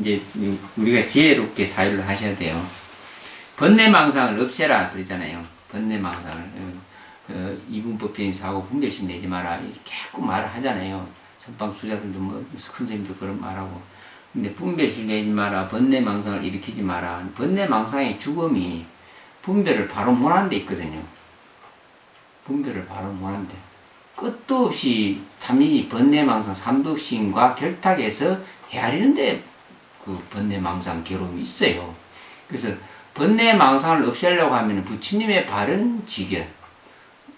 이제 우리가 지혜롭게 사유를 하셔야 돼요. 번뇌망상을 없애라 그러잖아요. 번뇌망상을. 어, 어, 이분법적인 사고 분별심 내지 마라. 이렇게 계속 말을 하잖아요. 선방 수자들도 뭐, 큰 선생님도 그런 말하고. 근데 분별심 내지 마라. 번뇌망상을 일으키지 마라. 번뇌망상의 죽음이 분별을 바로 못하는 데 있거든요. 분별을 바로 못하는데. 끝도 없이 탐이 번뇌망상 삼독신과 결탁해서 헤아리는데 그 번뇌 망상 괴로움이 있어요. 그래서 번뇌 망상을 없애려고 하면 부처님의 바른 지견,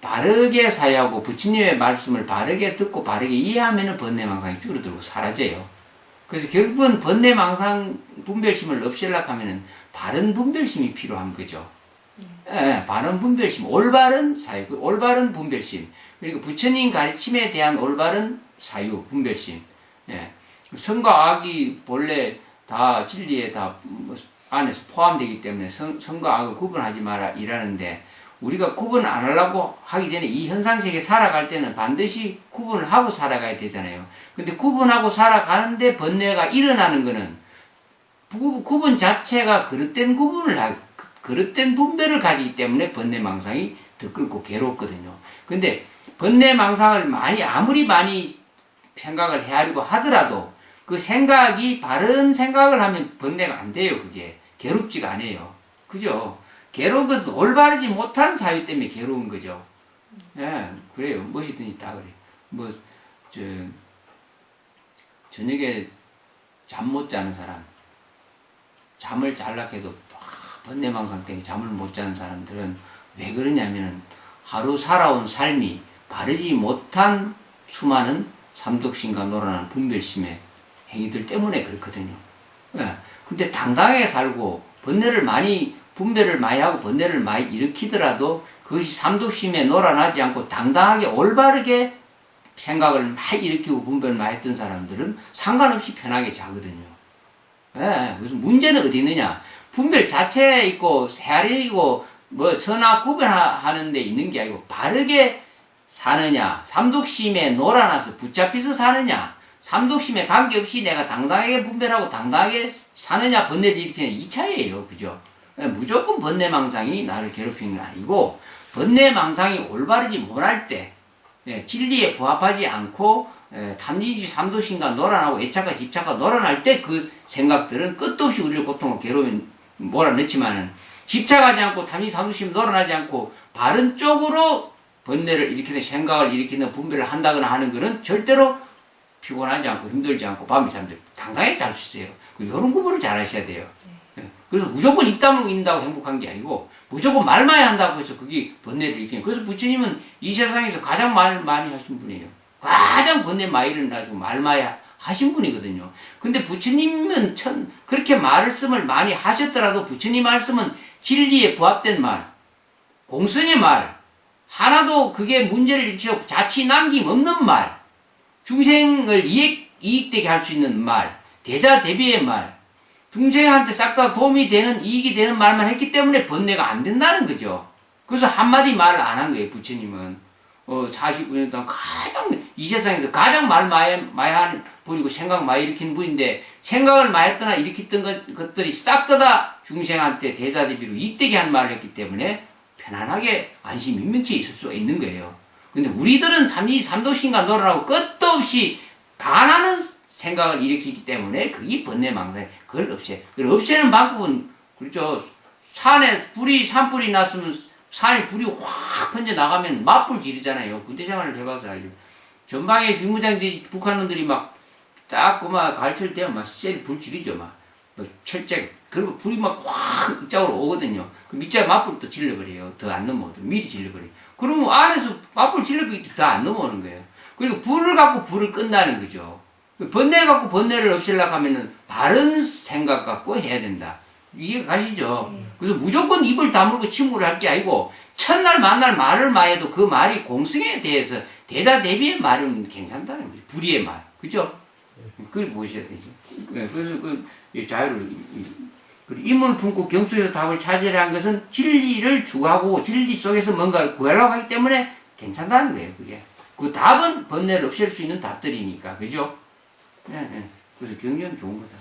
바르게 사유하고 부처님의 말씀을 바르게 듣고 바르게 이해하면 번뇌 망상이 줄어들고 사라져요. 그래서 결국은 번뇌 망상 분별심을 없애려고 하면 바른 분별심이 필요한 거죠. 예, 바른 분별심, 올바른 사유, 그 올바른 분별심, 그리고 부처님 가르침에 대한 올바른 사유, 분별심. 예. 선과 악이 본래 다 진리에 다뭐 안에서 포함되기 때문에 선, 선과 악을 구분하지 마라 이라는데 우리가 구분 안 하려고 하기 전에 이 현상 세계 살아갈 때는 반드시 구분을 하고 살아가야 되잖아요. 근데 구분하고 살아가는데 번뇌가 일어나는 거는 구, 구분 자체가 그릇된 구분을 하, 그릇된 분별을 가지기 때문에 번뇌 망상이 더 끌고 괴롭거든요. 근데 번뇌 망상을 많이 아무리 많이 생각을 헤아리고 하더라도 그 생각이 바른 생각을 하면 번뇌가 안 돼요. 그게 괴롭지가 않아요. 그죠? 괴로운 것은 올바르지 못한 사유 때문에 괴로운 거죠. 예, 그래요. 무엇이든지 다 그래요. 뭐, 저, 저녁에 잠 못 자는 사람, 잠을 잘라 해도 번뇌망상 때문에 잠을 못 자는 사람들은 왜 그러냐면은 하루 살아온 삶이 바르지 못한 수많은 삼독심과 놀아나는 분별심의 행위들 때문에 그렇거든요. 예. 근데 당당하게 살고 번뇌를 많이 분별을 많이 하고 번뇌를 많이 일으키더라도 그것이 삼독심에 놀아나지 않고 당당하게 올바르게 생각을 많이 일으키고 분별을 많이 했던 사람들은 상관없이 편하게 자거든요. 예. 그래서 문제는 어디 있느냐? 분별 자체에 있고 헤아리고 뭐 선악 구별하는 데 있는 게 아니고 바르게 사느냐 삼독심에 놀아나서 붙잡혀서 사느냐 삼독심에 관계없이 내가 당당하게 분별하고 당당하게 사느냐 번뇌를 일으키는 이 차이예요. 그죠? 예, 무조건 번뇌망상이 나를 괴롭히는 건 아니고 번뇌망상이 올바르지 못할 때 예, 진리에 부합하지 않고 예, 탐지지 삼도심과 놀아나고 애착과 집착과 놀아날 때그 생각들은 끝도 없이 우리를 고통과 괴로움에 몰아넣지만은 집착하지 않고 탐지 삼도심 놀아나지 않고 바른 쪽으로 번뇌를 일으키는 생각을 일으키는 분별을 한다거나 하는 것은 절대로 피곤하지 않고 힘들지 않고 밤에 잠들 당당하게 잘 수 있어요. 이런 구분을 잘 하셔야 돼요. 예. 그래서 무조건 입담으로 인다고 행복한 게 아니고 무조건 말만 한다고 해서 그게 번뇌를 일으키는 그래서 부처님은 이 세상에서 가장 말 많이 하신 분이에요. 가장 번뇌 많이 일어나고 말 많이 하신 분이거든요. 근데 부처님은 천, 그렇게 말씀을 많이 하셨더라도 부처님 말씀은 진리에 부합된 말, 공성의 말, 하나도 그게 문제를 일으키고 자치 남김 없는 말, 중생을 이익, 이익되게 할 수 있는 말, 대자 대비의 말, 중생한테 싹 다 도움이 되는, 이익이 되는 말만 했기 때문에 번뇌가 안 된다는 거죠. 그래서 한마디 말을 안 한 거예요, 부처님은. 어, 49년 동안 가장, 이 세상에서 가장 말 많이, 많이 하는 분이고 생각 많이 일으킨 분인데, 생각을 많이 했거나 일으켰던 것, 것들이 싹 다 중생한테 대자 대비로 이익되게 한 말을 했기 때문에 편안하게 안심 민명치에 있을 수가 있는 거예요. 근데 우리들은 탐지 삼도신과 놀아라고 끝도 없이 반하는 생각을 일으키기 때문에 그게 번뇌망상 그걸 없애. 그걸 없애는 방법은 그렇죠. 산에 불이 산불이 났으면 산에 불이 확 번져 나가면 맞불 지르잖아요. 군대 생활을 해봐서 알죠. 전방에 비무장들이 북한 놈들이 막 딱 그만 가르칠 때막 쎄불 지르죠 막. 뭐 철제 그리고 불이 막확 이쪽으로 오거든요. 그 밑에 맞불 또 질러버려요. 더 안 넘어오도 미리 질러버려요. 그러면 안에서 맞불 질러버리기 더안 넘어오는 거예요. 그리고 불을 갖고 불을 끈다는 거죠. 번뇌 갖고 번뇌를 없애려고 하면은 바른 생각 갖고 해야 된다. 이해 가시죠? 그래서 무조건 입을 다물고 침울을 할게 아니고 첫날 만날 말을 마해도 그 말이 공성에 대해서 대자 대비의 말은 괜찮다는 거죠. 불의의 말. 그죠? 그걸 보셔야 되죠. 네, 그래서 그 자유를 인문을 품고 경수에서 답을 찾으려 한 것은 진리를 추구하고 진리 속에서 뭔가를 구하려고 하기 때문에 괜찮다는 거예요, 그게. 그 답은 번뇌를 없앨 수 있는 답들이니까, 그죠? 예, 예. 그래서 경전 좋은 거다.